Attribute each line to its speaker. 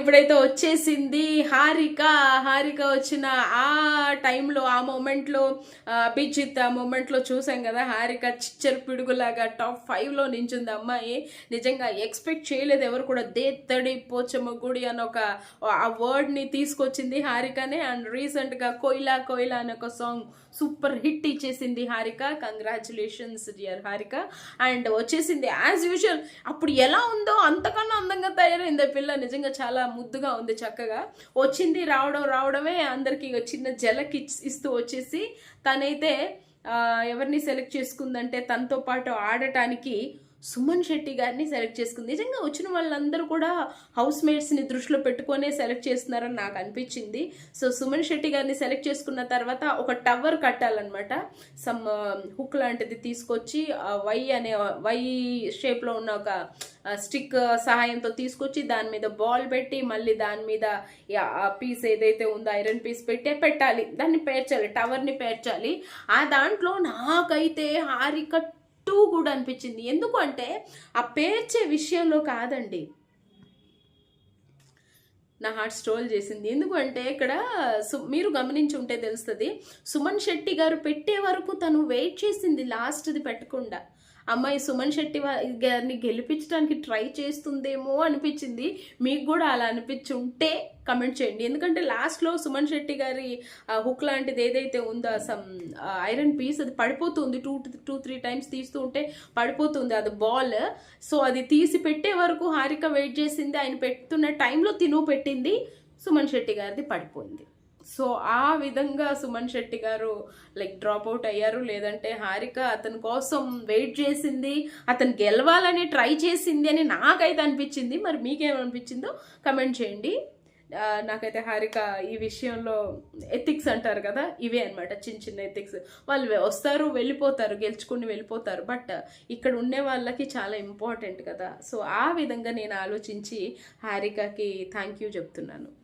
Speaker 1: ఇప్పుడైతే వచ్చేసింది హారిక. హారిక వచ్చిన ఆ టైంలో ఆ మూమెంట్లో అభిజిత్ ఆ మూమెంట్లో చూసాం కదా హారిక చిచ్చర్ పిడుగులాగా టాప్ ఫైవ్లో నించుంది. అమ్మాయి నిజంగా ఎక్స్పెక్ట్ చేయలేదు ఎవరు కూడా. దేత్తడి పోచమ్మ గుడి అని ఒక ఆ వర్డ్ని తీసుకొచ్చింది హారికనే. అండ్ రీసెంట్గా కోయిలా కోయిలా అనే ఒక సాంగ్ సూపర్ హిట్ ఇచ్చేసింది Harika. Congratulations dear Harika. And వచ్చేసింది యాజ్ యూజువల్. అప్పుడు ఎలా ఉందో అంతకన్నా అందంగా తయారైంది ఆ పిల్ల. నిజంగా చాలా ముద్దుగా ఉంది చక్కగా. వచ్చింది రావడం రావడమే అందరికి చిన్న జలకి ఇస్తూ వచ్చేసి తనైతే ఎవరిని సెలెక్ట్ చేసుకుందంటే తనతో పాటు ఆడటానికి సుమన్ శెట్టి గారిని సెలెక్ట్ చేసుకుంది. నిజంగా వచ్చిన వాళ్ళందరూ కూడా హౌస్ మేట్స్ని దృష్టిలో పెట్టుకొనే సెలెక్ట్ చేస్తున్నారని నాకు అనిపించింది. సో సుమన్ శెట్టి గారిని సెలెక్ట్ చేసుకున్న తర్వాత ఒక టవర్ కట్టాలన్నమాట. సమ్ హుక్ లాంటిది తీసుకొచ్చి వై అనే వై షేప్లో ఉన్న ఒక స్టిక్ సహాయంతో తీసుకొచ్చి దాని మీద బాల్ పెట్టి మళ్ళీ దాని మీద ఆ పీస్ ఏదైతే ఉందో ఐరన్ పీస్ పెట్టే పెట్టాలి. దాన్ని పేర్చాలి టవర్ని పేర్చాలి. ఆ దాంట్లో నాకైతే హారిక టూ కూడా అనిపించింది. ఎందుకు అంటే ఆ పేర్చే విషయంలో కాదండి. నా హార్ట్ స్ట్రోల్ చేసింది. ఎందుకంటే ఇక్కడ సు- మీరు గమనించి ఉంటే తెలుస్తుంది సుమన్ శెట్టి గారు పెట్టే వరకు తను వెయిట్ చేసింది లాస్ట్ది పెట్టకుండా. అమ్మాయి సుమన్ శెట్టి గారిని గెలిపించడానికి ట్రై చేస్తుందేమో అనిపించింది. మీకు కూడా అలా అనిపించుంటే కమెంట్ చేయండి. ఎందుకంటే లాస్ట్లో సుమన్ శెట్టి గారి హుక్ లాంటిది ఏదైతే ఉందో సమ్ ఐరన్ పీస్ అది పడిపోతుంది. టూ టూ త్రీ టైమ్స్ తీస్తూ ఉంటే పడిపోతుంది అది బాల్ సో అది తీసి పెట్టే వరకు హారిక వెయిట్ చేసింది. ఆయన పెడుతున్న టైంలో తిను పెట్టింది సుమన్ శెట్టి గారిది పడిపోయింది. సో ఆ విధంగా సుమన్ శెట్టి గారు లైక్ డ్రాప్ అవుట్ అయ్యారు. లేదంటే హారిక అతని కోసం వెయిట్ చేసింది అతను గెలవాలని ట్రై చేసింది అని నాకైతే అనిపించింది. మరి మీకేమనిపించిందో కమెంట్ చేయండి. నాకైతే హారిక ఈ విషయంలో ఎథిక్స్ అంటారు కదా ఇవే అనమాట చిన్న చిన్న ఎథిక్స్ వాళ్ళు వస్తారు వెళ్ళిపోతారు గెలుచుకుని వెళ్ళిపోతారు. బట్ ఇక్కడ ఉండే వాళ్ళకి చాలా ఇంపార్టెంట్ కదా. సో ఆ విధంగా నేను ఆలోచించి హారికకి థ్యాంక్ యూ చెప్తున్నాను.